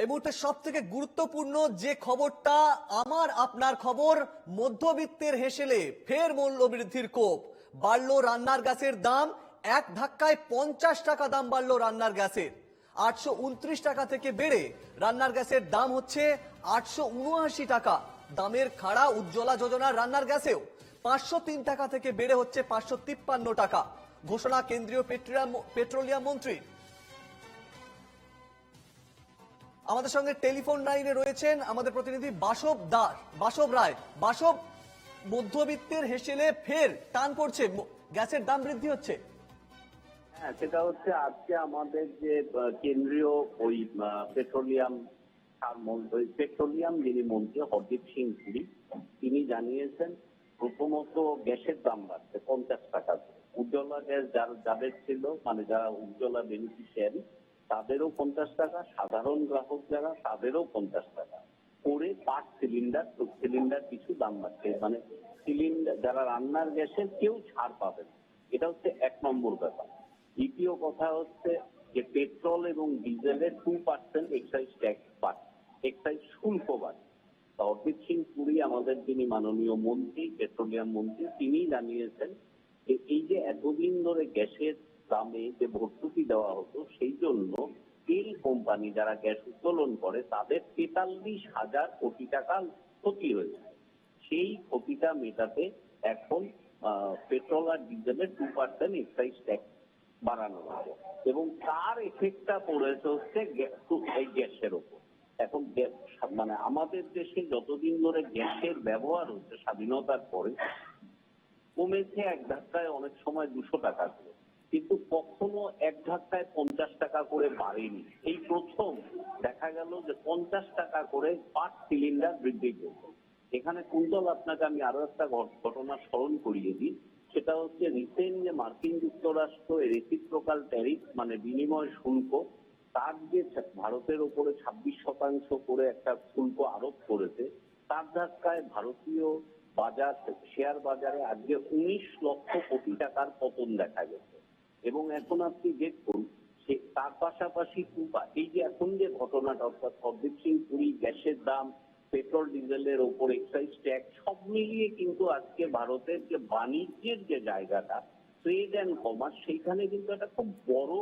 এই মুহূর্তে সব থেকে গুরুত্বপূর্ণ যে খবরটা, আমার আপনার খবর, মধ্যবিত্তের হেসেলে ফের মূল্য বৃদ্ধির কোপ। বাড়লো রান্নার গ্যাসের দাম, এক ধাক্কায় পঞ্চাশ টাকা দাম বাড়লো রান্নার গ্যাসের। আটশো উনত্রিশ টাকা থেকে বেড়ে রান্নার গ্যাসের দাম হচ্ছে আটশো উনআশি টাকা। দামের খাড়া উজ্জ্বলা যোজনার রান্নার গ্যাসেও পাঁচশো তিন টাকা থেকে বেড়ে হচ্ছে পাঁচশো তিপ্পান্ন টাকা। ঘোষণা কেন্দ্রীয় পেট্রোলিয়াম মন্ত্রী আমাদের সঙ্গে টেলিফোন লাইনে রয়েছেন আমাদের প্রতিনিধি বাসব দাস। বাসব রায়, বাসব মধ্যবিত্তের হেসেলে ফের টান পড়ছে গ্যাসের দাম বৃদ্ধি হচ্ছে। হ্যাঁ সেটা হচ্ছে আজকে আমাদের যে কেন্দ্রীয় ওই পেট্রোলিয়াম পেট্রোলিয়াম যিনি মন্ত্রী, হরদীপ সিং পুরী, তিনি জানিয়েছেন প্রথমত গ্যাসের দাম বাড়ছে, পঞ্চাশ টাকা উজ্জ্বলা গ্যাস যার, যাদের ছিল মানে যারা উজ্জ্বলা বেনিফিশিয়ারি তাদেরও পঞ্চাশ টাকা, সাধারণ গ্রাহক যারা তাদেরও পঞ্চাশ টাকা। করে পাঁচ সিলিন্ডার সিলিন্ডার কিছু দাম বাড়ছে। মানে সিলিন্ডার যারা রান্নার গ্যাসের কেউ ছাড় পাবে না। এটা হচ্ছে এক নম্বর ব্যাপার। দ্বিতীয় কথা হচ্ছে যে পেট্রোল এবং ডিজেলের টু পার্সেন্ট এক্সাইজ ট্যাক্স বাড়ছে। এক্সাইজ শুল্ক বাড়ছে। অরজিৎ সিং পুরী, আমাদের যিনি মাননীয় মন্ত্রী, পেট্রোলিয়াম মন্ত্রী তিনি জানিয়েছেন যে এই যে এতদিন ধরে গ্যাসের দামে যে ভর্তুকি দেওয়া হতো, সেই জন্য তেল কোম্পানি যারা গ্যাস উত্তোলন করে, তাদের তেতাল্লিশ হাজার কোটি টাকা ক্ষতি হয়েছে। সেই ক্ষতিটা মেটাতে এখন পেট্রোল আর ডিজেলের টু পার্সেন্ট এক্সাইজ ট্যাক্স বাড়ানো হবে এবং তার এফেক্টটা পড়েছে হচ্ছে এই গ্যাসের ওপর। এখন মানে আমাদের দেশে যতদিন ধরে গ্যাসের ব্যবহার হচ্ছে স্বাধীনতার পরে, কমেছে এক ধাক্কায় অনেক সময় দুশো টাকা করে। কিন্তু কখনো এক ধাক্কায় পঞ্চাশ টাকা করে বাড়েনি। এই প্রথম দেখা গেল যে পঞ্চাশ টাকা করে পাঁচ সিলিন্ডার বৃদ্ধি পেয়েছে এখানে কুন্তল, আপনাকে আমি আরও একটা ঘটনা স্মরণ করিয়ে দিই। সেটা হচ্ছে রিসেন্ট যে মার্কিন যুক্তরাষ্ট্র রেসিপ্রোকাল ট্যারিফ মানে বিনিময় শুল্ক, তার যে ভারতের ওপরে ছাব্বিশ শতাংশ করে একটা শুল্ক আরোপ করেছে, তার ধাক্কায় ভারতীয় বাজার শেয়ার বাজারে আজকে উনিশ লক্ষ কোটি টাকার পতন দেখা গেছে। এবং এখন আপনি দেখুন সে তার পাশাপাশি এই যে এখন যে ঘটনাটা, অর্থাৎ হরদীপ সিং পুরী গ্যাসের দাম, পেট্রোল, ডিজেলের ওপর এক্সাইজ ট্যাক্স, সব মিলিয়ে কিন্তু আজকে ভারতের যে বাণিজ্যের যে জায়গাটা, ট্রেড অ্যান্ড কমার্স, সেইখানে কিন্তু একটা খুব বড়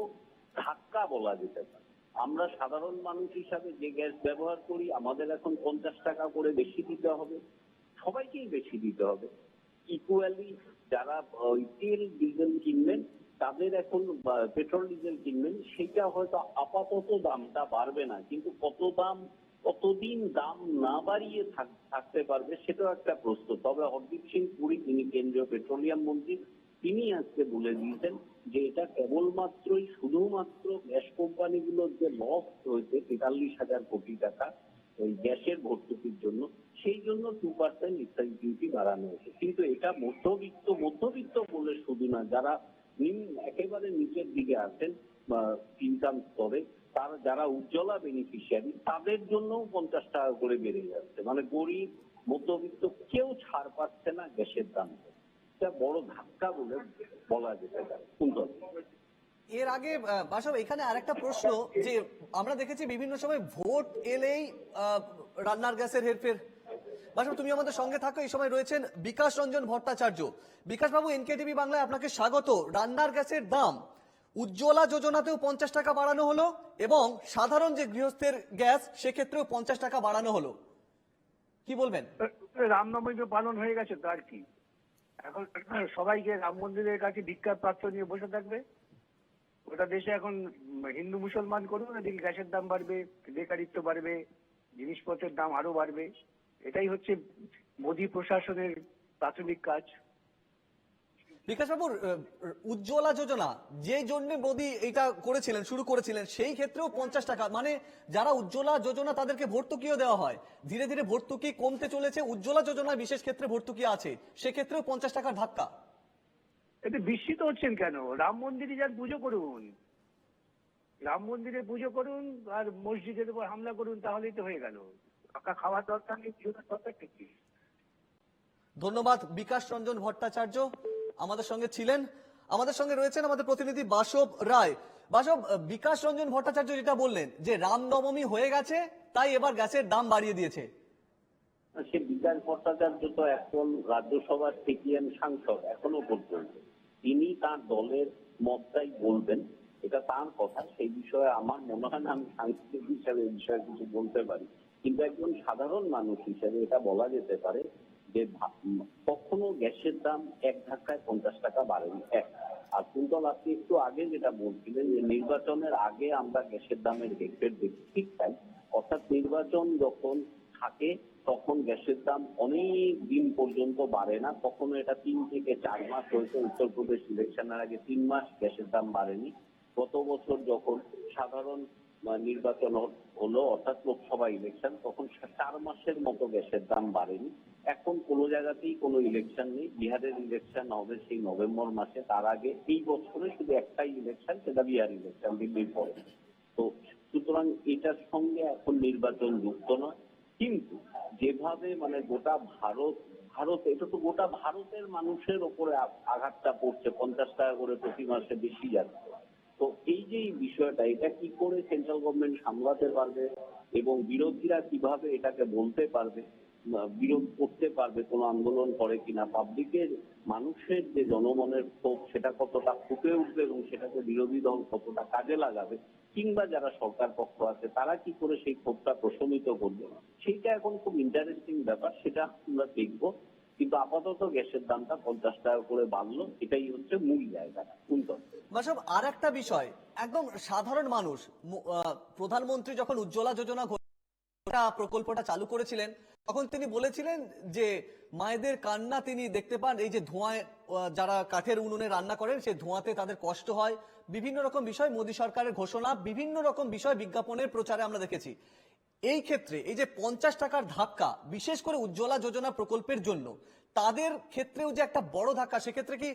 ধাক্কা বলা যেতে পারে। আমরা সাধারণ মানুষ হিসাবে যে গ্যাস ব্যবহার করি, আমাদের এখন পঞ্চাশ টাকা করে বেশি দিতে হবে, সবাইকেই বেশি দিতে হবে। ইকুয়ালি যারা ওই তেল, ডিজেল কিনবেন তাদের এখন পেট্রোল, ডিজেল কিনবেন সেটা হয়তো আপাতত দামটা বাড়বে না। কিন্তু কত দাম, কতদিন দাম না বাড়িয়ে থাক- থাকতে পারবে, সেটাও একটা প্রশ্ন। তবে হরদীপ সিং পুরী, তিনি কেন্দ্রীয় পেট্রোলিয়াম মন্ত্রী, তিনি আজকে বলে দিয়েছেন যে এটা কেবলমাত্রই শুধুমাত্র গ্যাস কোম্পানিগুলোর যে লস রয়েছে, তেতাল্লিশ হাজার কোটি টাকা ওই গ্যাসের ভর্তুকির জন্য, সেই জন্য টু পার্সেন্ট এক্সাইজ ডিউটি বাড়ানো হয়েছে। কিন্তু এটা মধ্যবিত্ত মধ্যবিত্ত বলে শুধু না, যারা নিম্ন একেবারে নিচের দিকে আছেন ইনকাম স্তরে, তারা যারা উজ্জ্বলা বেনিফিশিয়ারি তাদের জন্যও পঞ্চাশ টাকা করে বেড়ে যাচ্ছে। মানে গরিব, মধ্যবিত্ত কেউ ছাড় পাচ্ছে না গ্যাসের দাম। এটা বড় ধাক্কা বলে বলা যেতে পারে। এর আগে বাসব, এখানে আরেকটা প্রশ্ন যে, আমরা দেখেছি বিভিন্ন সময় ভোট এলেই রান্নার গ্যাসের হেরফের বাসব তুমি আমাদের সঙ্গে থাকো, এই সময় রয়েছেন বিকাশ রঞ্জন ভট্টাচার্য। বিকাশ বাবু এনকেটিভি বাংলায় আপনাকে স্বাগত। রান্নার গ্যাসের দাম উজ্জ্বলা যোজনাতেও পঞ্চাশ টাকা বাড়ানো হলো এবং সাধারণ যে গৃহস্থের গ্যাস, সেক্ষেত্রেও পঞ্চাশ টাকা বাড়ানো হলো। কি বলবেন? রামনবমী পালন হয়ে গেছে, তো আর কি। এখন সবাইকে রাম মন্দিরের কাছে ভিক্ষার পাত্র নিয়ে বসে থাকবে। গোটা দেশে এখন হিন্দু মুসলমান করুন, এদিকে গ্যাসের দাম বাড়বে, বেকারিত্ব বাড়বে, জিনিসপত্রের দাম আরও বাড়বে। এটাই হচ্ছে মোদি প্রশাসনের প্রাথমিক কাজ। বিকাশবাবুর উজ্জ্বলা যোজনা যে জন্য মোদী এটা করেছিলেন শুরু করেছিলেন সেই ক্ষেত্রেও পঞ্চাশ টাকা। মানে যারা উজ্জ্বলা যোজনা তাদেরকে ভর্তুকিও দেওয়া হয় ধীরে ধীরে ভর্তুকি কমতে চলেছে উজ্জ্বলা যোজনায় বিশেষ ক্ষেত্রে ভর্তুকি আছে সেক্ষেত্রেও পঞ্চাশ টাকার ধাক্কা। এতে বিস্মিত হচ্ছেন কেন? রাম মন্দিরে যান পুজো করুন। রাম মন্দিরে পুজো করুন আর মসজিদের উপর হামলা করুন তাহলেই তো হয়ে গেল। টাকা খাওয়ার দরকার নেই পুজোর দরকার কি ধন্যবাদ বিকাশ রঞ্জন ভট্টাচার্য আমাদের সঙ্গে ছিলেন। আমাদের সঙ্গে রয়েছেন আমাদের প্রতিনিধি বাসব রায়। বাসব বিকাশ রঞ্জন ভট্টাচার্য যেটা বললেন যে রামনবমী হয়ে গেছে তাই এবার গ্যাসের দাম বাড়িয়ে দিয়েছে। সে বিকাশ ভট্টাচার্য তো এখন রাজ্যসভার সিপিএম সাংসদ এখনও পর্যন্ত। তিনি তার দলের মতটাই বলবেন এটা তার কথা সেই বিষয়ে আমার মনে হয় না আমি সাংস্কৃতিক হিসাবে এই বিষয়ে কিছু বলতে পারি। কিন্তু একজন সাধারণ মানুষ হিসেবে এটা বলা যেতে পারে যে কখনো গ্যাসের দাম এক ধাক্কায় পঞ্চাশ টাকা বাড়েনি। এক। আর কুন্তল, আপনি একটু আগে যেটা বলছিলেন যে নির্বাচনের আগে আমরা গ্যাসের দামের হেরফের দেখি, ঠিক তাই। অর্থাৎ নির্বাচন যখন থাকে, তখন গ্যাসের দাম অনেক দিন পর্যন্ত বাড়ে না। কখনো এটা তিন থেকে চার মাস হয়েছে, উত্তরপ্রদেশ ইলেকশনের আগে তিন মাস গ্যাসের দাম বাড়েনি। গত বছর যখন সাধারণ নির্বাচন হল- অর্থাৎ লোকসভা ইলেকশন তখন চার মাসের মতো গ্যাসের দাম বাড়েনি। এখন কোনো জায়গাতেই কোনো ইলেকশন নেই। বিহারের ইলেকশন হবে সেই নভেম্বর মাসে। তার আগে এই বছরে শুধু একটাই ইলেকশন সেটা বিহার ইলেকশন দিল্লির পরে। তো সুতরাং এটার সঙ্গে এখন নির্বাচন যুক্ত নয়। কিন্তু যেভাবে মানে গোটা ভারত ভারত, এটা তো গোটা ভারতের মানুষের ওপরে আঘাতটা পড়ছে। পঞ্চাশ টাকা করে প্রতি মাসে বেশি যাচ্ছে। তো এই যে বিষয়টা, এটা কি করে সেন্ট্রাল গভর্নমেন্ট সামলাতে পারবে এবং বিরোধীরা কীভাবে এটাকে বলতে পারবে বিরোধ করতে পারবে, কোনো আন্দোলন করে কিনা? পাবলিকের, মানুষের যে জনমনের ক্ষোভ, সেটা কতটা ফুটে উঠবে এবং সেটাকে বিরোধী দল কতটা কাজে লাগাবে? কিংবা যারা সরকার পক্ষ আছে, তারা কি করে সেই ক্ষোভটা প্রশমিত করবে? সেইটা এখন খুব ইন্টারেস্টিং ব্যাপার, সেটা আমরা দেখব। কিন্তু আপাতত গ্যাসের দামটা পঞ্চাশ টাকা করে বাড়লো, এটাই হচ্ছে মূল জায়গা কুন্তল বাসব আর একটা বিষয়, একদম সাধারণ মানুষ প্রধানমন্ত্রী যখন উজ্জ্বলা যোজনা প্রকল্পটা চালু করেছিলেন, তখন তিনি বলেছিলেন যে মায়েদের কান্না তিনি দেখতে পান, এই যে ধোঁয়ায় যারা কাঠের উনুনে রান্না করেন সেই ধোঁয়াতে তাদের কষ্ট হয়। বিভিন্ন রকম বিষয়, মোদী সরকারের ঘোষণা, বিভিন্ন রকম বিষয় বিজ্ঞাপনের প্রচারে আমরা দেখেছি। এই ক্ষেত্রে এই যে পঞ্চাশ টাকার ধাক্কা, বিশেষ করে উজ্জ্বলা যোজনা প্রকল্পের জন্য, তাদের ক্ষেত্রেও যে একটা বড় ধাক্কা, সেক্ষেত্রে কি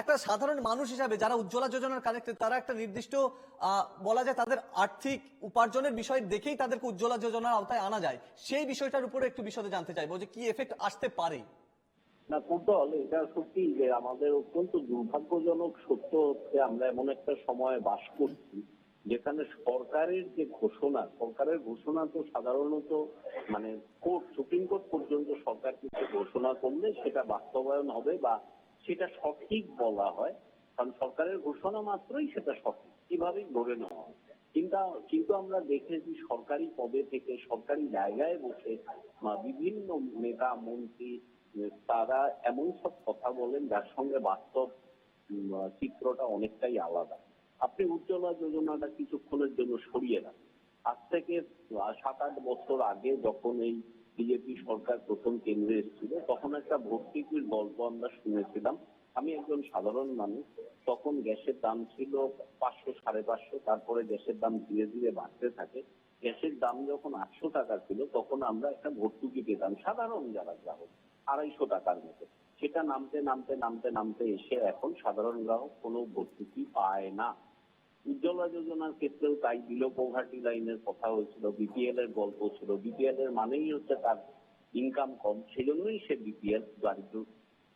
একটা সাধারণ মানুষ হিসাবে যারা উজ্জ্বলা যোজনার কানেক্টেড তারা একটা নির্দিষ্ট বলা যায় তাদের আর্থিক উপার্জনের বিষয় দেখেই তাদেরকে উজ্জ্বলা যোজনার আওতায় আনা যায়। সেই বিষয়টার উপরে একটু বিশদে জানতে চাইব যে কি এফেক্ট আসতে পারে। না, কুন্তল, এটা সত্যি যে আমাদের অত্যন্ত দুর্ভাগ্যজনক সত্য হচ্ছে আমরা এমন একটা সময়ে বাস করছি। যেখানে সরকারের যে ঘোষণা, সরকারের ঘোষণা তো সাধারণত মানে কোর্ট, সুপ্রিম কোর্ট পর্যন্ত সরকার কিছু ঘোষণা করলে সেটা বাস্তবায়ন হবে বা সেটা সঠিক বলা হয়। কারণ সরকারের ঘোষণা মাত্রই সেটা সঠিক কিভাবেই ধরে নেওয়া হয়। কিন্তু কিন্তু আমরা দেখেছি সরকারি পদে থেকে সরকারি জায়গায় বসে বিভিন্ন নেতা, মন্ত্রী, তারা এমন সব কথা বলেন যার সঙ্গে বাস্তব চিত্রটা অনেকটাই আলাদা। আপনি উজ্জ্বলা যোজনাটা কিছুক্ষণের জন্য সরিয়ে রাখেন আজ থেকে সাত আট বছর আগে যখন এই বিজেপি সরকার প্রথম কেন্দ্রে এসেছিল, তখন একটা ভর্তুকির গল্প আমরা শুনেছিলাম। আমি একজন সাধারণ মানুষ, তখন গ্যাসের দাম ছিল পাঁচশো, সাড়ে পাঁচশো, তারপরে গ্যাসের দাম ধীরে ধীরে বাড়তে থাকে। গ্যাসের দাম যখন আটশো টাকা ছিল, তখন আমরা একটা ভর্তুকি পেতাম সাধারণ যারা গ্রাহক, আড়াইশো টাকার মতো। সেটা নামতে নামতে নামতে নামতে এসে এখন সাধারণ গ্রাহক কোনো ভর্তুকি পায় না। উজ্জ্বলা যোজনার ক্ষেত্রেও তাই বিলো পোভার্টি লাইনের কথা হয়েছিল বিপিএল এর গল্প ছিল। বিপিএল এর মানেই হচ্ছে তার ইনকাম কম, সেজন্যই সে বিপিএল দারিদ্র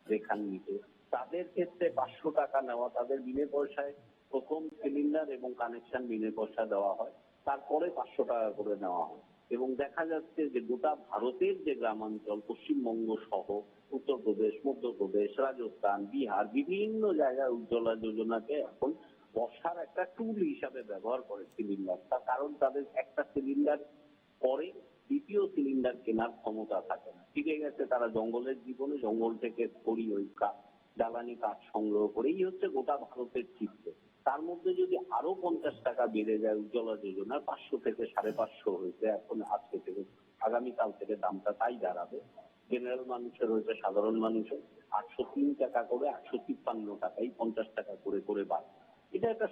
রেখার নিচে তাদের ক্ষেত্রে পাঁচশো টাকা নেওয়া, তাদের বিনে পয়সায় প্রথম সিলিন্ডার এবং কানেকশন বিনে পয়সা দেওয়া হয়, তারপরে পাঁচশো টাকা করে নেওয়া হয়। এবং দেখা যাচ্ছে যে গোটা ভারতের যে গ্রামাঞ্চল, পশ্চিমবঙ্গ সহ, উত্তরপ্রদেশ, মধ্যপ্রদেশ, রাজস্থান, বিহার, বিভিন্ন জায়গায় উজ্জ্বলা যোজনাকে এখন বসার একটা টুল হিসাবে ব্যবহার করে সিলিন্ডার তার কারণ তাদের একটা সিলিন্ডার পরে দ্বিতীয় সিলিন্ডার কেনার ক্ষমতা থাকে না। ঠিক গেছে, তারা জঙ্গলের জীবনে জঙ্গল থেকে খড়ি ওই জ্বালানি কাঠ সংগ্রহ করে এই হচ্ছে গোটা ভারতের চিত্র। তার মধ্যে যদি আরও পঞ্চাশ টাকা বেড়ে যায় উজ্জ্বলা যোজনার, পাঁচশো থেকে সাড়ে পাঁচশো হয়েছে, এখন আজকে থেকে, আগামীকাল থেকে দামটা তাই দাঁড়াবে। জেনারেল মানুষের হয়েছে, সাধারণ মানুষের, আটশো তিন টাকা করে একশো তিপ্পান্ন টাকাই পঞ্চাশ টাকা করে করে বাড়বে এটা একটা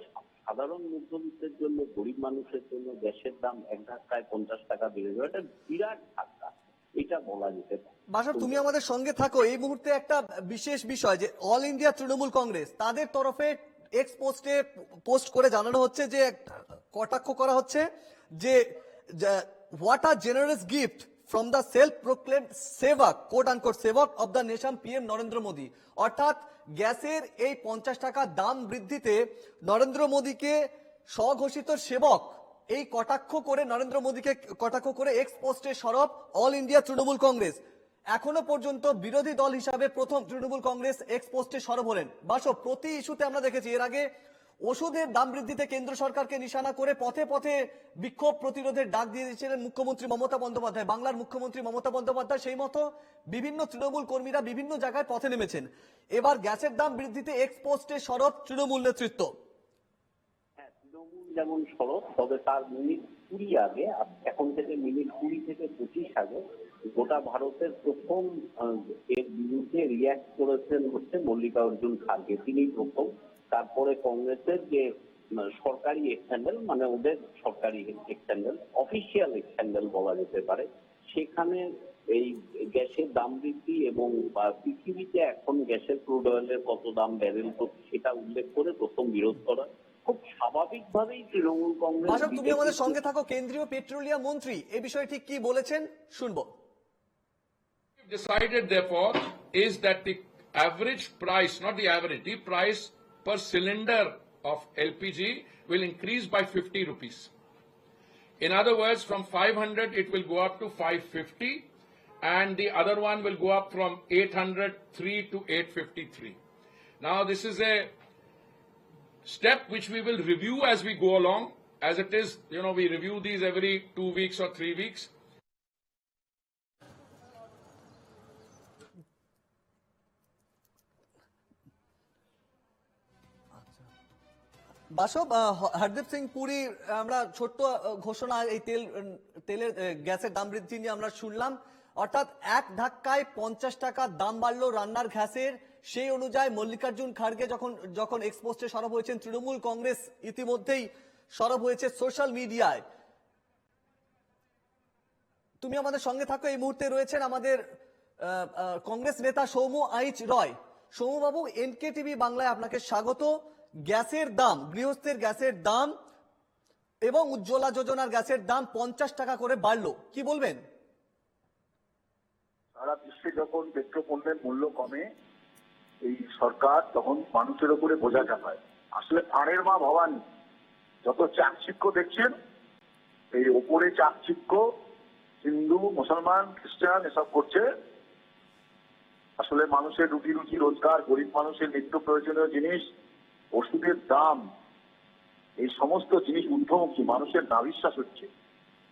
সাধারণ মধ্যবিত্তের জন্য, গরিব মানুষের জন্য গ্যাসের দাম এক ধাক্কায় পঞ্চাশ টাকা বেড়ে যাওয়া এটা বিরাট ধাক্কা। এটা বলা যেতে পারে। বাসব, তুমি আমাদের সঙ্গে থাকো। এই মুহূর্তে একটা বিশেষ বিষয় যে অল ইন্ডিয়া তৃণমূল কংগ্রেস, তাদের তরফে এক্স পোস্টে পোস্ট করে জানানো হচ্ছে যে, কটাক্ষ করা হচ্ছে যে what are generous gift from the self proclaim sevak quote unquote sevak of the nation PM Narendra Modi অর্থাৎ গ্যাসের এই পঞ্চাশ টাকা দাম বৃদ্ধিতে নরেন্দ্র মোদীকে স্বঘোষিত সেবক, এই কটাক্ষ করে নরেন্দ্র মোদীকে কটাক্ষ করে এক্স পোস্টে সরব অল ইন্ডিয়া তৃণমূল কংগ্রেস এখনও পর্যন্ত বিরোধী দল হিসাবে প্রথম তৃণমূল কংগ্রেস এক্স পোস্টে সরব হলেন। বাসব প্রতি ইস্যুতে আমরা দেখেছি এর আগে ওষুধের দাম বৃদ্ধিতে কেন্দ্র সরকারকে নিশানা করে পথে পথে বিক্ষোভ প্রতিরোধের ডাক দিয়ে দিয়েছিলেন মুখ্যমন্ত্রী মমতা বন্দ্যোপাধ্যায়। বাংলার মুখ্যমন্ত্রী মমতা বন্দ্যোপাধ্যায় সেই মতো বিভিন্ন তৃণমূল কর্মীরা বিভিন্ন জায়গায় পথে নেমেছেন। এবার গ্যাসের দাম বৃদ্ধিতে এক্স পোস্টে সরব তৃণমূল নেতৃত্ব। হ্যাঁ যেমন সড়ক তবে তার মিনিট কুড়ি আগে এখন থেকে মিনিট কুড়ি থেকে পঁচিশ আগে গোটা ভারতের প্রথম এর বিরুদ্ধে রিয়াক্ট করেছেন হচ্ছে মল্লিকার্জুন খার্গে। তিনি প্রথম। তারপরে কংগ্রেসের যে সরকারি এক্সট্যান্ডেল মানে ওদের সরকারি এক্সট্যান্ডেল অফিসিয়াল এক্সট্যান্ডেল বলা যেতে পারে সেখানে এই গ্যাসের দাম বৃদ্ধি এবং বা পৃথিবীতে এখন গ্যাসের ক্রুড অয়েলের কত দাম ব্যারেল করছে সেটা উল্লেখ করে প্রথম বিরোধ করা। খুব স্বাভাবিকভাবেই তৃণমূল কংগ্রেস তুমি আমাদের সঙ্গে থাকো। কেন্দ্রীয় পেট্রোলিয়াম মন্ত্রী এ বিষয়ে ঠিক কি বলেছেন শুনব। Decided therefore is that the average price, not the average, the price per cylinder of LPG will increase by 50 rupees. In other words, from 500 it will go up to 550 and the other one will go up from 803 to 853. Now this is a step which we will review as we go along. As it is, you know, we review these every two weeks or three weeks. Basava Hardeep Singh Puri, আমরা ছোট্ট ঘোষণা, এই তেল, তেলের গ্যাসের দাম বৃদ্ধি নিয়ে আমরা শুনলাম। অর্থাৎ এক ধাক্কায় পঞ্চাশ টাকা দাম বাড়লো রান্নার গ্যাসের। সেই অনুযায়ী মল্লিকার্জুন খাড়গে যখন যখন এক্সপোস্টে সরব হয়েছেন, তৃণমূল কংগ্রেস ইতিমধ্যেই সরব হয়েছে সোশ্যাল মিডিয়ায় তুমি আমাদের সঙ্গে থাকো, এই মুহূর্তে রয়েছেন আমাদের কংগ্রেস নেতা সৌম্য আইচ রয়। সৌম্যবাবু এনকে টিভি বাংলায় আপনাকে স্বাগত। গ্যাসের দাম, গৃহস্থের গ্যাসের দাম এবং উজ্জ্বলা যোজনার গ্যাসের দাম পঞ্চাশ টাকা করে বাড়লো। কি বলবেন? সারা বিশ্বে যখন পেট্রোপণ্যের মূল্য কমে, এই সরকার তখন মানুষের উপরে বোঝা চাপায়। আসলে আড়ের মা ভবানী, যত চাকচিক্য দেখছেন, এই ওপরে চাকচিক্য, হিন্দু, মুসলমান, খ্রিস্টান এসব করছে, আসলে মানুষের রুটি রুটি রোজগার, গরিব মানুষের নিত্য প্রয়োজনীয় জিনিস ওষুধের দাম, এই সমস্ত জিনিস ঊর্ধ্বমুখী, মানুষের না বিশ্বাস হচ্ছে।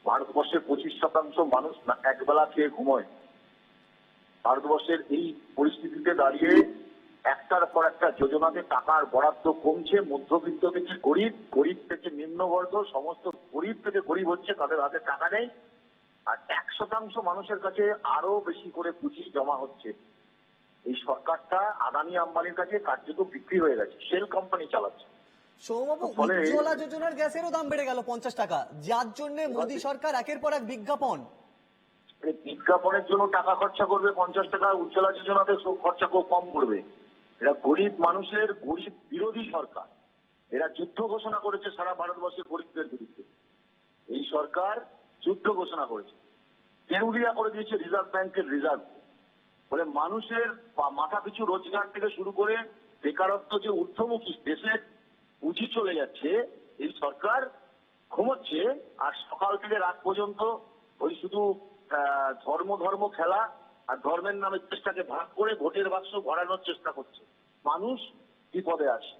ভারতবর্ষের পঁচিশ শতাংশ মানুষ একবেলা খেয়ে ঘুমোয়। ভারতবর্ষের এই পরিস্থিতিতে দাঁড়িয়ে একটার পর একটা যোজনাতে টাকার বরাদ্দ কমছে, মধ্যবিত্ত থেকে গরিব গরিব থেকে নিম্নবর্গ, সমস্ত গরিব থেকে গরিব হচ্ছে, তাদের হাতে টাকা নেই। আর এক শতাংশ মানুষের কাছে আরও বেশি করে পুঁজি জমা হচ্ছে। এই সরকারটা আদানি আম্বানির কাছে কার্যত বিক্রি হয়ে গেছে সেল কোম্পানি চালাচ্ছে। সৌম্যবাবু ফলে- উজ্জ্বলা যোজনার গ্যাসেরও দাম বেড়ে গেল পঞ্চাশ টাকা। যার জন্য মোদী সরকার একের পর এক বিজ্ঞাপন। বিজ্ঞাপনের জন্য টাকা খরচা করবে পঞ্চাশ টাকা উজ্জ্বলা যোজনাতে খরচা খুব কম করবে। এরা গরিব মানুষের গরিব বিরোধী সরকার। এরা যুদ্ধ ঘোষণা করেছে সারা ভারতবর্ষের গরিবদের বিরুদ্ধে। এই সরকার যুদ্ধ ঘোষণা করেছে। দেউলিয়া করে দিয়েছে রিজার্ভ ব্যাংকের রিজার্ভ। ফলে মানুষের মাথা পিছু রোজগার থেকে শুরু করে বেকারত্ব যে ঊর্ধ্বমুখী দেশে পুঁজি চলে যাচ্ছে, এই সরকার ঘুমোচ্ছে আর সকাল থেকে রাত পর্যন্ত ওই শুধু ধর্ম ধর্ম খেলা আর ধর্মের নামে চেষ্টাকে ভাগ করে ভোটের বাক্স ভরানোর চেষ্টা করছে। মানুষ বিপদে আছে।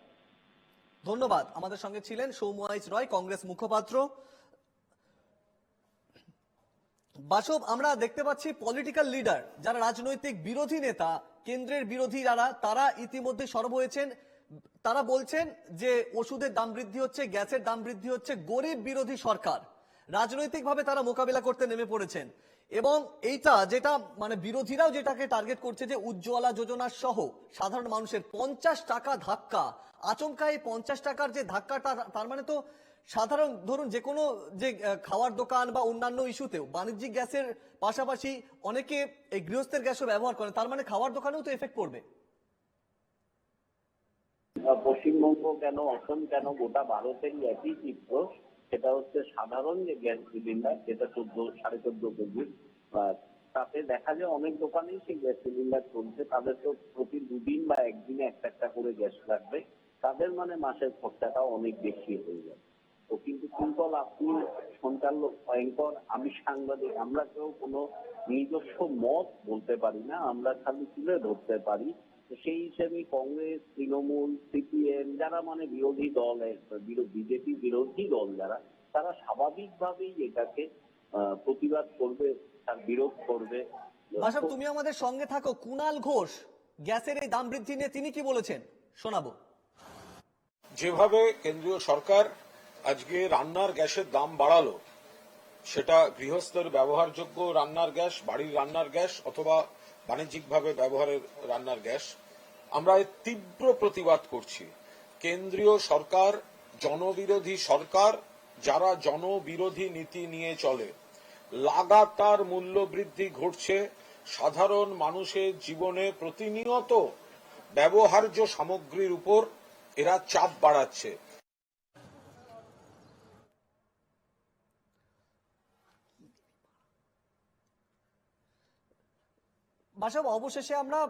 ধন্যবাদ। আমাদের সঙ্গে ছিলেন সৌম্য রয়, কংগ্রেস মুখপাত্র। বাসব, আমরা দেখতে পাচ্ছি পলিটিক্যাল লিডার যারা রাজনৈতিক বিরোধী নেতা, কেন্দ্রের বিরোধী যারা, তারা ইতিমধ্যে সরব হয়েছেন। তারা বলছেন যে ওষুধের দাম বৃদ্ধি হচ্ছে, গ্যাসের দাম বৃদ্ধি হচ্ছে, গরিব বিরোধী সরকার। রাজনৈতিকভাবে তারা মোকাবিলা করতে নেমে পড়েছেন। এবং এইটা যেটা মানে বিরোধীরাও যেটাকে টার্গেট করছে যে উজ্জ্বলা যোজনা সহ সাধারণ মানুষের পঞ্চাশ টাকা ধাক্কা আচমকা এই পঞ্চাশ টাকার যে ধাক্কাটা, তার মানে তো সাধারণ, ধরুন যে কোনো যে খাওয়ার দোকান বা অন্যান্য ইস্যুতেও বাণিজ্যিক গ্যাসের পাশাপাশি অনেকে এই গৃহস্থের গ্যাসও ব্যবহার করেন, তার মানে খাওয়ার দোকানেও তো এফেক্ট পড়বে। পশ্চিমবঙ্গ কেন, অসম কেন, গোটা ভারতেরই একই চিত্র, সেটা হচ্ছে সাধারণ যে গ্যাস সিলিন্ডার, যেটা চোদ্দ, সাড়ে চোদ্দ কেজি তাতে দেখা যায় অনেক দোকানেই সেই গ্যাস সিলিন্ডার চলছে, তাদের তো প্রতি দুদিন বা একদিনে একটা একটা করে গ্যাস লাগবে, তাদের মানে মাসের খরচাটা অনেক বেশি হয়ে যায় তো কিন্তু কুন্তল আপনি সঞ্চালক ভয়ঙ্কর আমি সাংবাদিক আমরা কেউ কোনো নিজস্ব মত বলতে পারি না আমরা খালি তুলে ধরতে পারি। তো সেই হিসেবে কংগ্রেস তৃণমূল সিপিএম যারা মানে বিরোধী দল বিজেপি বিরোধী দল যারা তারা স্বাভাবিকভাবেই এটাকে আহ, প্রতিবাদ করবে তার বিরোধ করবে। তুমি আমাদের সঙ্গে থাকো। কুনাল ঘোষ গ্যাসের এই দাম বৃদ্ধি নিয়ে তিনি কি বলেছেন? শোনাবো। যেভাবে কেন্দ্রীয় সরকার আজকে রান্নার গ্যাসের দাম বাড়ালো। সেটা গৃহস্থের ব্যবহারযোগ্য রান্নার গ্যাস, বাড়ির রান্নার গ্যাস অথবা বাণিজ্যিকভাবে ব্যবহারের রান্নার গ্যাস। আমরা এর তীব্র প্রতিবাদ করছি। কেন্দ্রীয় সরকার, জনবিরোধী সরকার, যারা জনবিরোধী নীতি নিয়ে চলে, লাগাতার মূল্য বৃদ্ধি ঘটছে। সাধারণ মানুষের জীবনে প্রতিনিয়ত ব্যবহার্য সামগ্রীর উপর এরা চাপ বাড়াচ্ছে। বাসব, অবশেষে আমরা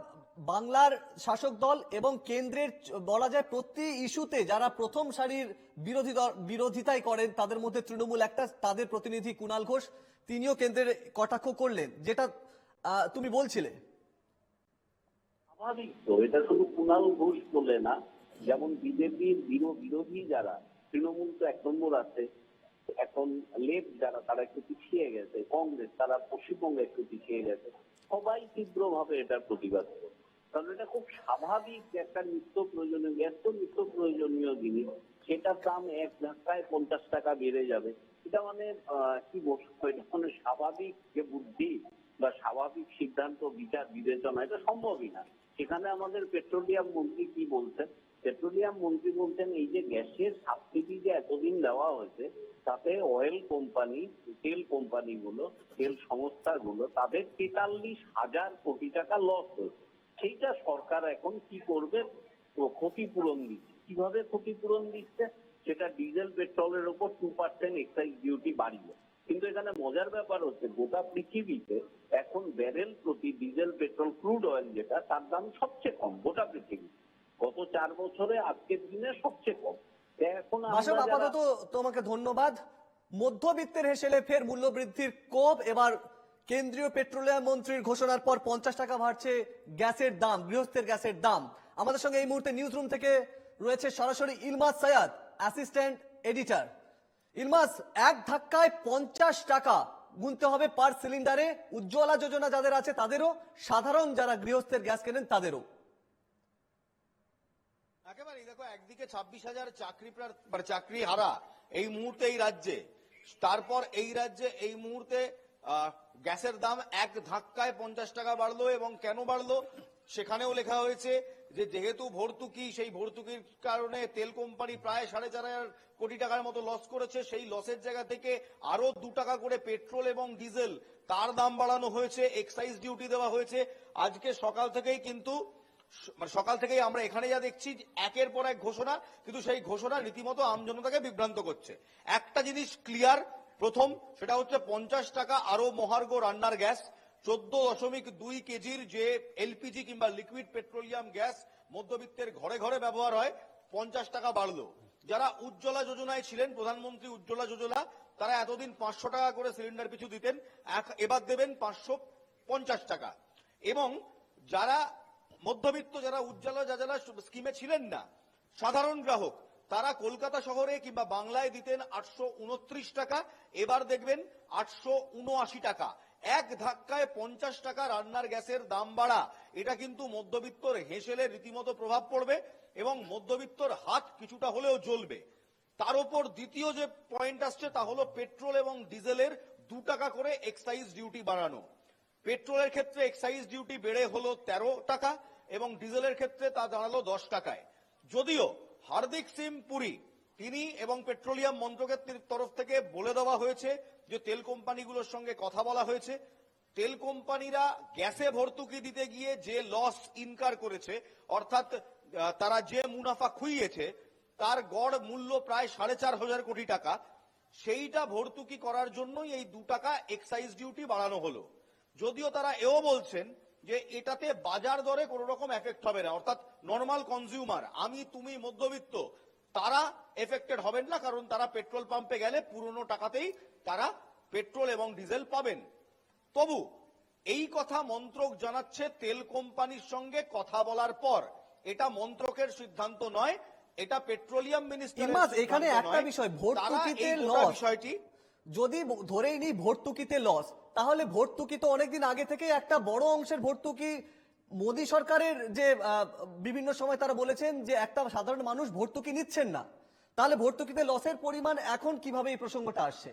বাংলার শাসক দল এবং কেন্দ্রের বলা যায় প্রতি ইস্যুতে যারা প্রথম সারির বিরোধী বিরোধিতাই করেন, তাদের মধ্যে তৃণমূল একটা, তাদের প্রতিনিধি কুণাল ঘোষ, তিনিও কেন্দ্রের কটাক্ষ করলেন, যেটা তুমি বলছিলে। স্বাভাবিক তো, এটা শুধু কুণাল ঘোষ বলে না, যেমন বিজেপির বিরোধী যারা, তৃণমূল তো এক আছে, এখন লেফট যারা, তারা একটু পিছিয়ে গেছে, কংগ্রেস, তারা পশ্চিমবঙ্গে একটু পিছিয়ে গেছে। সবাই তীব্রভাবে এটার প্রতিবাদ করে। কারণ এটা খুব স্বাভাবিক একটা নিত্য প্রয়োজনীয় গ্যাস তো নিত্য প্রয়োজনীয় জিনিস। সেটার দাম এক ধাক্কায় পঞ্চাশ টাকা বেড়ে যাবে। এটা মানে কি বলব? এটা মানে স্বাভাবিক যে বুদ্ধি বা স্বাভাবিক সিদ্ধান্ত, বিচার, বিবেচনা, এটা সম্ভবই না। সেখানে আমাদের পেট্রোলিয়াম মন্ত্রী কি বলছেন? পেট্রোলিয়াম মন্ত্রী বলছেন, এই যে গ্যাসের সাবসিডি যে এতদিন দেওয়া হয়েছে তাতে অয়েল কোম্পানি তেল কোম্পানিগুলো তেল সংস্থাগুলো, তাদের তেতাল্লিশ হাজার কোটি টাকা লস হয়েছে। সেইটা সরকার এখন কি করবে? ক্ষতিপূরণ দিচ্ছে। কীভাবে ক্ষতিপূরণ দিচ্ছে? সেটা ডিজেল পেট্রোলের উপর টু পার্সেন্ট এক্সাইজ ডিউটি বাড়িয়ে। কিন্তু এখানে মজার ব্যাপার হচ্ছে, গোটা পৃথিবীতে এখন ব্যারেল প্রতি ডিজেল পেট্রোল ক্রুড অয়েল যেটা, তার দাম সবচেয়ে কম, গোটা পৃথিবী গত চার বছরে, আজকের দিনে সবচেয়ে কম। যারা- আপাতত তোমাকে ধন্যবাদ। মধ্যবিত্তের হেসেলে ফের মূল্য বৃদ্ধির কোপ। এবার কেন্দ্রীয় পেট্রোলিয়াম মন্ত্রীর ঘোষণার পর পঞ্চাশ টাকা বাড়ছে গ্যাসের দাম গৃহস্থের গ্যাসের দাম। আমাদের সঙ্গে এই মুহূর্তে নিউজ রুম থেকে রয়েছে সরাসরি ইলমাস সৈয়দ অ্যাসিস্ট্যান্ট এডিটর ইলমাস এক ধাক্কায় পঞ্চাশ টাকা গুনতে হবে পার সিলিন্ডারে উজ্জ্বলা যোজনা যাদের আছে তাদেরও। সাধারণ যারা গৃহস্থের গ্যাস কেনেন তাদেরও। একেবারেই, দেখো, একদিকে ছাব্বিশ হাজার চাকরি মানে চাকরি হারা এই মুহূর্তে এই রাজ্যে। তারপর এই রাজ্যে এই মুহূর্তে গ্যাসের দাম এক ধাক্কায় পঞ্চাশ টাকা বাড়লো এবং কেন বাড়লো? সেখানেও লেখা হয়েছে যে, যেহেতু ভর্তুকি, সেই ভর্তুকির কারণে তেল কোম্পানি প্রায় সাড়ে চার হাজার কোটি টাকার মতো লস করেছে। সেই লসের জায়গা থেকে আরও দু টাকা করে পেট্রোল এবং ডিজেল তার দাম বাড়ানো হয়েছে এক্সাইজ ডিউটি দেওয়া হয়েছে। আজকে সকাল থেকেই কিন্তু মানে সকাল থেকেই আমরা এখানে যা দেখছি একের পর এক ঘোষণা, কিন্তু সেই ঘোষণা রীতিমতো আমজনতাকে বিভ্রান্ত করছে। একটা জিনিস ক্লিয়ার প্রথম, সেটা হচ্ছে পঞ্চাশ টাকা আরও মহার্ঘ রান্নার গ্যাস, চোদ্দ দশমিক দুই কেজির যে এলপিজি কিংবা লিকুইড পেট্রোলিয়াম গ্যাস মধ্যবিত্তের ঘরে ঘরে ব্যবহার হয়, পঞ্চাশ টাকা বাড়লো। যারা উজ্জ্বলা যোজনায় ছিলেন, প্রধানমন্ত্রী উজ্জ্বলা যোজনা, তারা এতদিন পাঁচশো টাকা করে সিলিন্ডার পিছু দিতেন এবার দেবেন পাঁচশো পঞ্চাশ টাকা। এবং যারা মধ্যবিত্ত যারা, উজ্জ্বলা যোজনা স্কিমে ছিলেন না, সাধারণ গ্রাহক, তারা কলকাতা শহরে কিংবা বাংলায় দিতেন আটশো উনত্রিশ টাকা, এবার দেখবেন আটশো উনআশি টাকা। এক ধাক্কায় পঞ্চাশ টাকা রান্নার গ্যাসের দাম বাড়া। এটা কিন্তু মধ্যবিত্তর হেসেলে রীতিমতো প্রভাব পড়বে এবং মধ্যবিত্তর হাত কিছুটা হলেও জ্বলবে। তার উপর দ্বিতীয় যে পয়েন্ট আসছে তা হলো পেট্রোল এবং ডিজেলের দু টাকা করে এক্সাইজ ডিউটি বাড়ানো। পেট্রোলের ক্ষেত্রে এক্সাইজ ডিউটি বেড়ে হলো তেরো টাকা এবং ডিজেলের ক্ষেত্রে তা দাঁড়াল দশ টাকায়। যদিও হার্দিক সিং পুরী, তিনি এবং পেট্রোলিয়াম মন্ত্রকের তরফ থেকে বলে দেওয়া হয়েছে যে তেল কোম্পানিগুলোর সঙ্গে কথা বলা হয়েছে। তেল কোম্পানিরা গ্যাসে ভর্তুকি দিতে গিয়ে যে লস ইনকার করেছে, অর্থাৎ তারা যে মুনাফা খুইয়েছে, তার গড় মূল্য প্রায় সাড়ে চার হাজার কোটি টাকা। সেইটা ভর্তুকি করার জন্যই এই দু টাকা এক্সাইজ ডিউটি বাড়ানো হলো। যদিও তারা এও বলছেন যে এটাতে বাজার দরে কোনো রকম এফেক্ট হবে না। অর্থাৎ নর্মাল কনজিউমার আমি তুমি মধ্যবিত্ত তারা এফেক্টেড হবেন না কারণ তারা পেট্রোল পাম্পে গেলে পুরনো টাকাতেই তারা পেট্রোল এবং ডিজেল পাবেন। তবু এই কথা মন্ত্রক জানাচ্ছে তেল কোম্পানির সঙ্গে কথা বলার পর। এটা মন্ত্রকের সিদ্ধান্ত নয় এটা পেট্রোলিয়াম মিনিস্টার এখানে একটা বিষয়, ভর্তুকিতে loss। বিষয়টি যদি ধরেই নিই ভর্তুকিতে লস তাহলে ভর্তুকি তো অনেকদিন আগে থেকে একটা বড় অংশের ভর্তুকি মোদী সরকারের যে বিভিন্ন সময় তারা বলেছেন যে একটা সাধারণ মানুষ ভর্তুকি নিচ্ছেন না। তাহলে ভর্তুকিতে লসের পরিমাণ এখন কীভাবে এই প্রসঙ্গটা আসছে?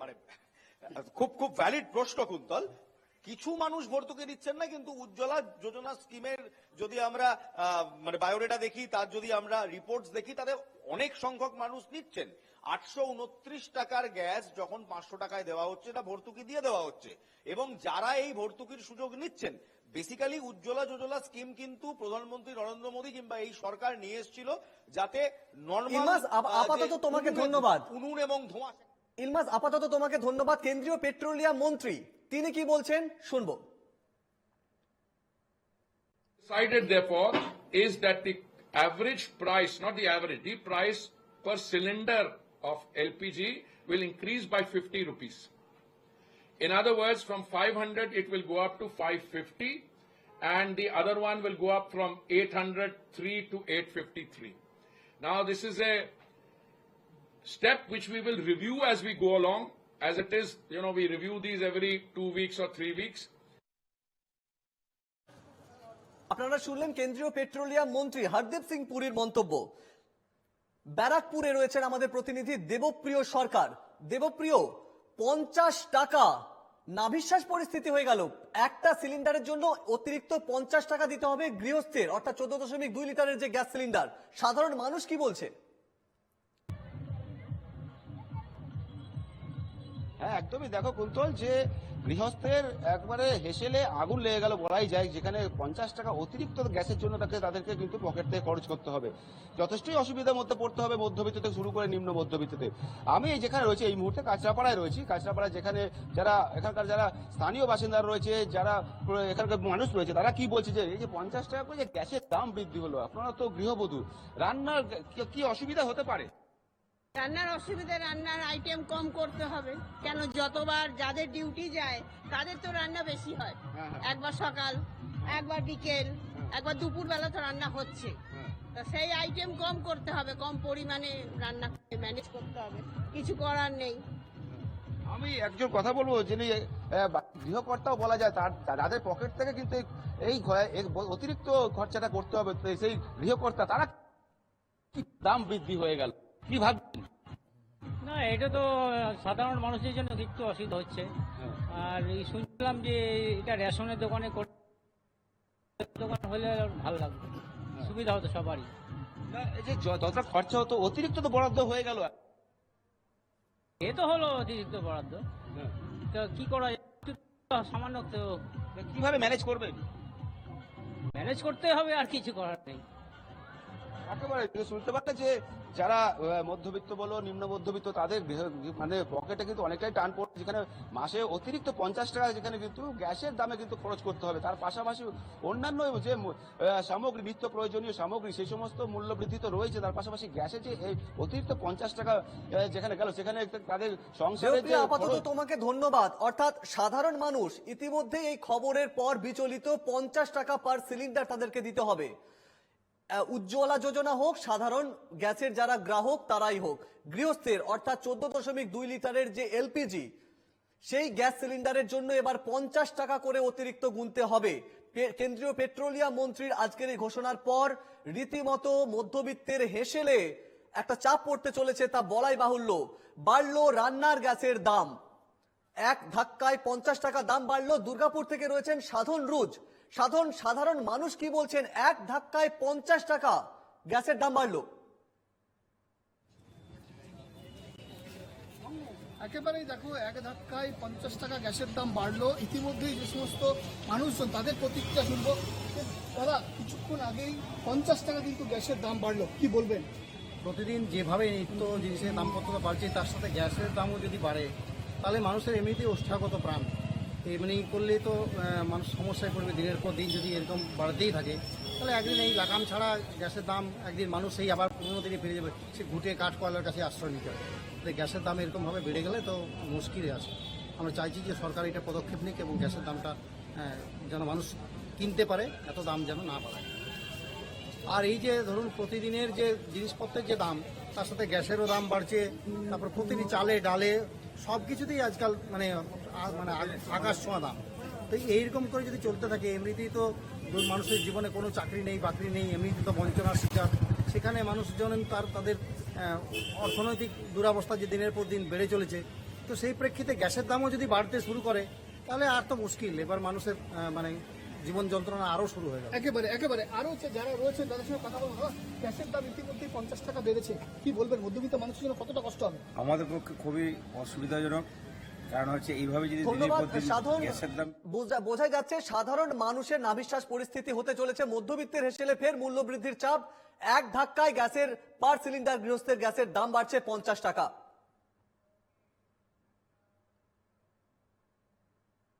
মানে খুব খুব ভ্যালিড প্রশ্ন কুন্তল। কিছু মানুষ ভর্তুকি দিচ্ছেন না, কিন্তু উজ্জ্বলা যোজনা স্কিমের যদি আমরা মানে বায়োডেটা দেখি, তার যদি আমরা রিপোর্টস দেখি, তাতে অনেক সংখ্যক মানুষ নিচ্ছেন। আটশো উনত্রিশ টাকার গ্যাস যখন পাঁচশো টাকায় দেওয়া হচ্ছে এটা ভর্তুকি দিয়ে দেওয়া হচ্ছে। এবং যারা এই ভর্তুকির সুযোগ নিচ্ছেন বেসিক্যালি উজ্জ্বলা যোজনা স্কিম কিন্তু প্রধানমন্ত্রী নরেন্দ্র মোদী কিংবা এই সরকার নিয়ে এসেছিল যাতে নর্মাল আপাতত তোমাকে ধন্যবাদ। উনুন এবং ধোঁয়া ইলমাজ আপাতত তোমাকে ধন্যবাদ। কেন্দ্রীয় পেট্রোলিয়াম মন্ত্রী তিনি কি বলছেন? শুনব। Decided therefore is that the average price, not the average, the price per cylinder of LPG will increase by 50 rupees. In other words, from 500 it will go up to 550 and the other one will go up from 803 to 853. Now this is a step which we will review as we go along. As it is, you know, we review these every two weeks or three weeks. আপনারা শুনলেন কেন্দ্রীয় petroleum মন্ত্রী হরদীপ সিং পুরীর মন্তব্য ব্যারাকপুরে রয়েছেন আমাদের প্রতিনিধি দেবপ্রিয় সরকার। দেবপ্রিয়, পঞ্চাশ টাকা। নাভিশ্বাস পরিস্থিতি হয়ে গেল। একটা সিলিন্ডারের জন্য অতিরিক্ত পঞ্চাশ টাকা দিতে হবে গৃহস্থের, অর্থাৎ চোদ্দ দশমিক দুই লিটারের যে গ্যাস সিলিন্ডার। সাধারণ মানুষ কি বলছে? হ্যাঁ একদমই। দেখো কুন্তল, যে গৃহস্থের একবারে হেসেলে আগুন লেগে গেল বলাই যায়, যেখানে পঞ্চাশ টাকা অতিরিক্ত গ্যাসের জন্য তাকে, তাদেরকে কিন্তু পকেট থেকে খরচ করতে হবে। যথেষ্টই অসুবিধার মধ্যে পড়তে হবে মধ্যবিত্ত থেকে শুরু করে নিম্ন মধ্যবিত্ততে। আমি যেখানে রয়েছে, এই মুহূর্তে কাঁচরাপাড়ায় রয়েছি। কাঁচরাপাড়ায় যেখানে যারা, এখানকার যারা স্থানীয় বাসিন্দারা রয়েছে, যারা এখানকার মানুষ রয়েছে, তারা কি বলছে যে, এই যে পঞ্চাশ টাকা করে যে গ্যাসের দাম বৃদ্ধি হলো, আপনারা তো গৃহবধূ, রান্নার কি অসুবিধা হতে পারে? রান্নার অসুবিধা রান্নার আইটেম কম করতে হবে। কেন যতবার যাদের ডিউটি যায় তাদের তো রান্না বেশি হয়। হ্যাঁ, হ্যাঁ। একবার সকাল একবার বিকেল একবার দুপুর বেলা তো রান্না হচ্ছে। হ্যাঁ। তা সেই আইটেম কম করতে হবে কম পরিমাণে রান্না ম্যানেজ করতে হবে। কিছু করার নেই। আমি একজন কথা বলব যিনি গৃহকর্তাও বলা যায় তার তা- যাদের পকেট থেকে কিন্তু এই- অতিরিক্ত খরচাটা করতে হবে। তো সেই গৃহকর্তা তারা দাম বৃদ্ধি হয়ে গেল? কি ভাবছেন না এটা তো সাধারণ মানুষের জন্য একটু অসুবিধা হচ্ছে। আর এই শুনছিলাম যে এটা রেশনের দোকানে দোকান হলে ভালো লাগবে। সুবিধা হতো সবারই। না, এই যে যতটা খরচা হতো অতিরিক্ত তো বরাদ্দ হয়ে গেল। এ তো হলো অতিরিক্ত বরাদ্দ। তো কি করা? সামান্য তো কীভাবে ম্যানেজ করবেন ম্যানেজ করতে হবে আর কিছু করার নেই। একেবারে শুনতে পারলে যে যারা মধ্যবিত্ত বলো নিম্ন মধ্যবিত্ত তাদের মানে পকেটে কিন্তু অনেকটাই টান পড়ছে যেখানে মাসে অতিরিক্ত পঞ্চাশ টাকা যেখানে কিন্তু গ্যাসের দামে কিন্তু খরচ করতে হবে। তার পাশাপাশি অন্যান্য যে সামগ্রী নিত্য প্রয়োজনীয় সামগ্রী সেই সমস্ত মূল্য বৃদ্ধি তো রয়েছে। তার পাশাপাশি গ্যাসের যে এই অতিরিক্ত পঞ্চাশ টাকা যেখানে গেল সেখানে তাদের সংসারের যে আপাতত তোমাকে ধন্যবাদ। অর্থাৎ সাধারণ মানুষ ইতিমধ্যে এই খবরের পর বিচলিত পঞ্চাশ টাকা পার সিলিন্ডার তাদেরকে দিতে হবে। উজ্জ্বলা যোজনা হোক, সাধারণ গ্যাসের যারা গ্রাহক, তারাই হোক। গৃহস্থের, অর্থাৎ চোদ্দ দশমিক দুই লিটারের যে এলপিজি, সেই গ্যাস সিলিন্ডারের জন্য এবার পঞ্চাশ টাকা করে অতিরিক্ত গুনতে হবে। কেন্দ্রীয় পেট্রোলিয়াম মন্ত্রীর আজকের এই ঘোষণার পর রীতিমতো মধ্যবিত্তের হেসেলে একটা চাপ পড়তে চলেছে তা বলাই বাহুল্য। বাড়লো রান্নার গ্যাসের দাম। এক ধাক্কায় পঞ্চাশ টাকা দাম বাড়লো। দুর্গাপুর থেকে রয়েছেন সাধন রুজ। সাধন সাধারণ মানুষ কি বলছেন? এক ধাক্কায় পঞ্চাশ টাকা। গ্যাসের দাম বাড়লো। একেবারেই দেখো এক ধাক্কায় পঞ্চাশ টাকা গ্যাসের দাম বাড়লো। ইতিমধ্যেই যে সমস্ত মানুষজন তাদের প্রতিক্রিয়া শুনব। যে, দাদা কিছুক্ষণ আগেই পঞ্চাশ টাকা কিন্তু গ্যাসের দাম বাড়লো। কি বলবেন? প্রতিদিন যেভাবে নিত্য জিনিসের দামপত্র বাড়ছে তার সাথে গ্যাসের দামও যদি বাড়ে তাহলে মানুষের এমনিতেই ওষ্ঠাগত প্রাণ। এমনি করলে তো মানুষ সমস্যায় পড়বে, দিনের পর দিন যদি এরকম বাড়তেই থাকে, তাহলে একদিন এই লাগাম ছাড়া গ্যাসের দাম একদিন মানুষ সেই আবার পুরোনো দিনে ফিরে যাবে। সে ঘুটে কাঠ কয়লার কাছে আশ্রয় নিতে হবে। গ্যাসের দাম এরকমভাবে বেড়ে গেলে তো মুশকিলে আছে। আমরা চাইছি যে সরকার এটা পদক্ষেপ নিক এবং গ্যাসের দামটা যেন মানুষ কিনতে পারে, এত দাম যেন না বাড়ায়। আর এই যে ধরুন প্রতিদিনের যে জিনিসপত্রের যে দাম, তার সাথে গ্যাসেরও দাম বাড়ছে, তারপর প্রতিটি চালে, ডালে সব কিছুতেই আজকাল মানে মানে আকাশ ছোঁয়া দাম। তো এইরকম করে যদি চলতে থাকে এমনিতেই তো মানুষের জীবনে কোনো চাকরি নেই বাকরি নেই এমনিতে তো বঞ্চনার শিকার। সেখানে মানুষজন তার তাদের অর্থনৈতিক দুরাবস্থা যে দিনের পর দিন বেড়ে চলেছে তো সেই প্রেক্ষিতে গ্যাসের দামও যদি বাড়তে শুরু করে তাহলে আর তো মুশকিল। এবার মানুষের মানে জীবন যন্ত্রণা আরও শুরু হয়ে যাবে। একেবারে একেবারে। আরও হচ্ছে যারা রয়েছেন তাদের সঙ্গে কথা বলব। গ্যাসের দাম ইতিমধ্যেই পঞ্চাশ টাকা বেড়েছে। কি বলবেন? মধ্যবিত্ত মানুষের জন্য কতটা কষ্ট হবে? আমাদের পক্ষে খুবই অসুবিধাজনক। কারণ হচ্ছে এইভাবে যদি ধন্যবাদ সাধারণ বোঝা যাচ্ছে সাধারণ মানুষের নাভিশ্বাস পরিস্থিতি হতে চলেছে। মধ্যবিত্তের হেসেলে ফের মূল্য বৃদ্ধির চাপ। এক ধাক্কায় গ্যাসের পার সিলিন্ডার গৃহস্থের গ্যাসের দাম বাড়ছে পঞ্চাশ টাকা।